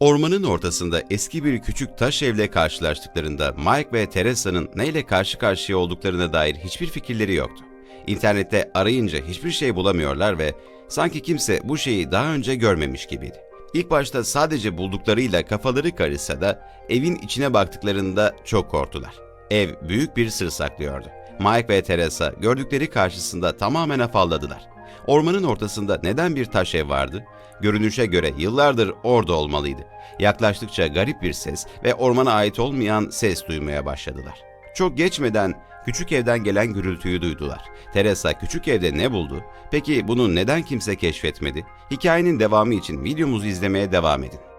Ormanın ortasında eski bir küçük taş evle karşılaştıklarında Mike ve Teresa'nın neyle karşı karşıya olduklarına dair hiçbir fikirleri yoktu. İnternette arayınca hiçbir şey bulamıyorlar ve sanki kimse bu şeyi daha önce görmemiş gibiydi. İlk başta sadece bulduklarıyla kafaları karışsa da evin içine baktıklarında çok korktular. Ev büyük bir sır saklıyordu. Mike ve Teresa gördükleri karşısında tamamen afalladılar. Ormanın ortasında neden bir taş ev vardı? Görünüşe göre yıllardır orada olmalıydı. Yaklaştıkça garip bir ses ve ormana ait olmayan ses duymaya başladılar. Çok geçmeden küçük evden gelen gürültüyü duydular. Teresa küçük evde ne buldu? Peki bunu neden kimse keşfetmedi? Hikayenin devamı için videomuzu izlemeye devam edin.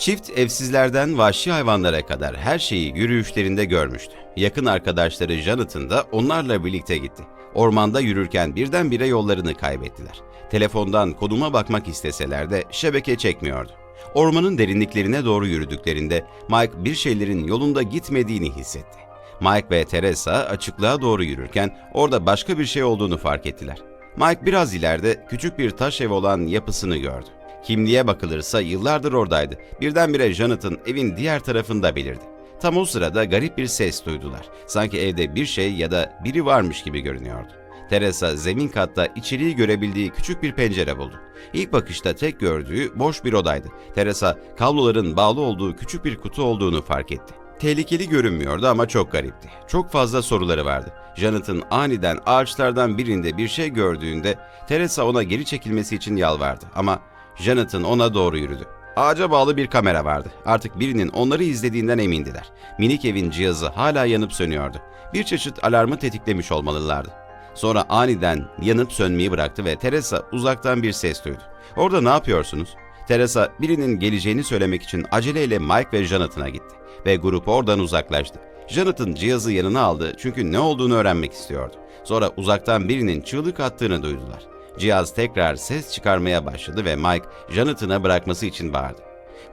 Çift evsizlerden vahşi hayvanlara kadar her şeyi yürüyüşlerinde görmüştü. Yakın arkadaşları Jonathan da onlarla birlikte gitti. Ormanda yürürken birdenbire yollarını kaybettiler. Telefondan konuma bakmak isteseler de şebeke çekmiyordu. Ormanın derinliklerine doğru yürüdüklerinde Mike bir şeylerin yolunda gitmediğini hissetti. Mike ve Teresa açıklığa doğru yürürken orada başka bir şey olduğunu fark ettiler. Mike biraz ileride küçük bir taş ev olan yapısını gördü. Kimliğe bakılırsa yıllardır oradaydı. Birdenbire Jonathan evin diğer tarafında belirdi. Tam o sırada garip bir ses duydular. Sanki evde bir şey ya da biri varmış gibi görünüyordu. Teresa zemin katta içeriği görebildiği küçük bir pencere buldu. İlk bakışta tek gördüğü boş bir odaydı. Teresa kabloların bağlı olduğu küçük bir kutu olduğunu fark etti. Tehlikeli görünmüyordu ama çok garipti. Çok fazla soruları vardı. Jonathan aniden ağaçlardan birinde bir şey gördüğünde Teresa ona geri çekilmesi için yalvardı ama Jonathan ona doğru yürüdü. Ağaca bağlı bir kamera vardı. Artık birinin onları izlediğinden emindiler. Minik evin cihazı hala yanıp sönüyordu. Bir çeşit alarmı tetiklemiş olmalılardı. Sonra aniden yanıp sönmeyi bıraktı ve Teresa uzaktan bir ses duydu. Orada ne yapıyorsunuz? Teresa birinin geleceğini söylemek için aceleyle Mike ve Jonathan'a gitti ve grup oradan uzaklaştı. Jonathan cihazı yanına aldı çünkü ne olduğunu öğrenmek istiyordu. Sonra uzaktan birinin çığlık attığını duydular. Cihaz tekrar ses çıkarmaya başladı ve Mike, Jonathan'a bırakması için bağırdı.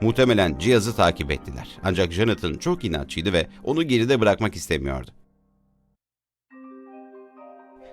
Muhtemelen cihazı takip ettiler. Ancak Jonathan çok inatçıydı ve onu geride bırakmak istemiyordu.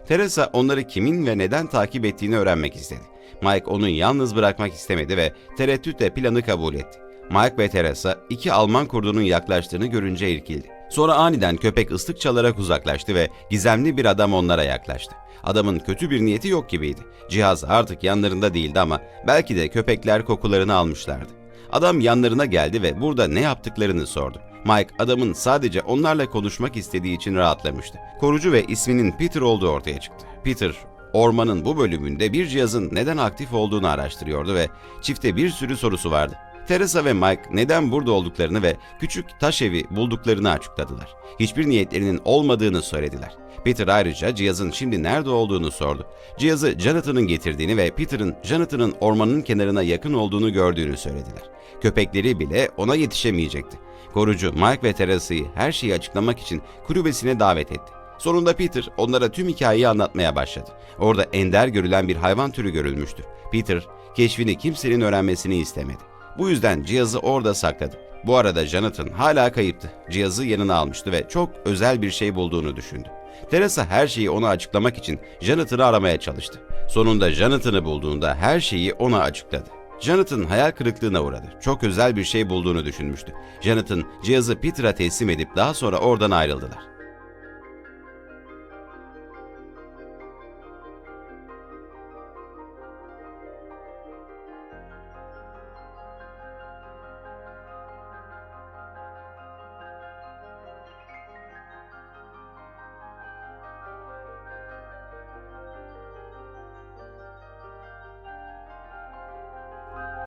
Teresa onları kimin ve neden takip ettiğini öğrenmek istedi. Mike onu yalnız bırakmak istemedi ve tereddütle planı kabul etti. Mike ve Teresa iki Alman kurdunun yaklaştığını görünce irkildi. Sonra aniden köpek ıslık çalarak uzaklaştı ve gizemli bir adam onlara yaklaştı. Adamın kötü bir niyeti yok gibiydi. Cihaz artık yanlarında değildi ama belki de köpekler kokularını almışlardı. Adam yanlarına geldi ve burada ne yaptıklarını sordu. Mike adamın sadece onlarla konuşmak istediği için rahatlamıştı. Korucu ve isminin Peter olduğu ortaya çıktı. Peter, ormanın bu bölümünde bir cihazın neden aktif olduğunu araştırıyordu ve çifte bir sürü sorusu vardı. Teresa ve Mike neden burada olduklarını ve küçük taş evi bulduklarını açıkladılar. Hiçbir niyetlerinin olmadığını söylediler. Peter ayrıca cihazın şimdi nerede olduğunu sordu. Cihazı Jonathan'ın getirdiğini ve Peter'ın Jonathan'ın ormanın kenarına yakın olduğunu gördüğünü söylediler. Köpekleri bile ona yetişemeyecekti. Korucu Mike ve Teresa'yı her şeyi açıklamak için kulübesine davet etti. Sonunda Peter onlara tüm hikayeyi anlatmaya başladı. Orada ender görülen bir hayvan türü görülmüştü. Peter, keşfini kimsenin öğrenmesini istemedi. Bu yüzden cihazı orada sakladı. Bu arada Jonathan hala kayıptı. Cihazı yanına almıştı ve çok özel bir şey bulduğunu düşündü. Teresa her şeyi ona açıklamak için Jonathan'ı aramaya çalıştı. Sonunda Jonathan'ı bulduğunda her şeyi ona açıkladı. Jonathan hayal kırıklığına uğradı. Çok özel bir şey bulduğunu düşünmüştü. Jonathan cihazı Peter'a teslim edip daha sonra oradan ayrıldılar.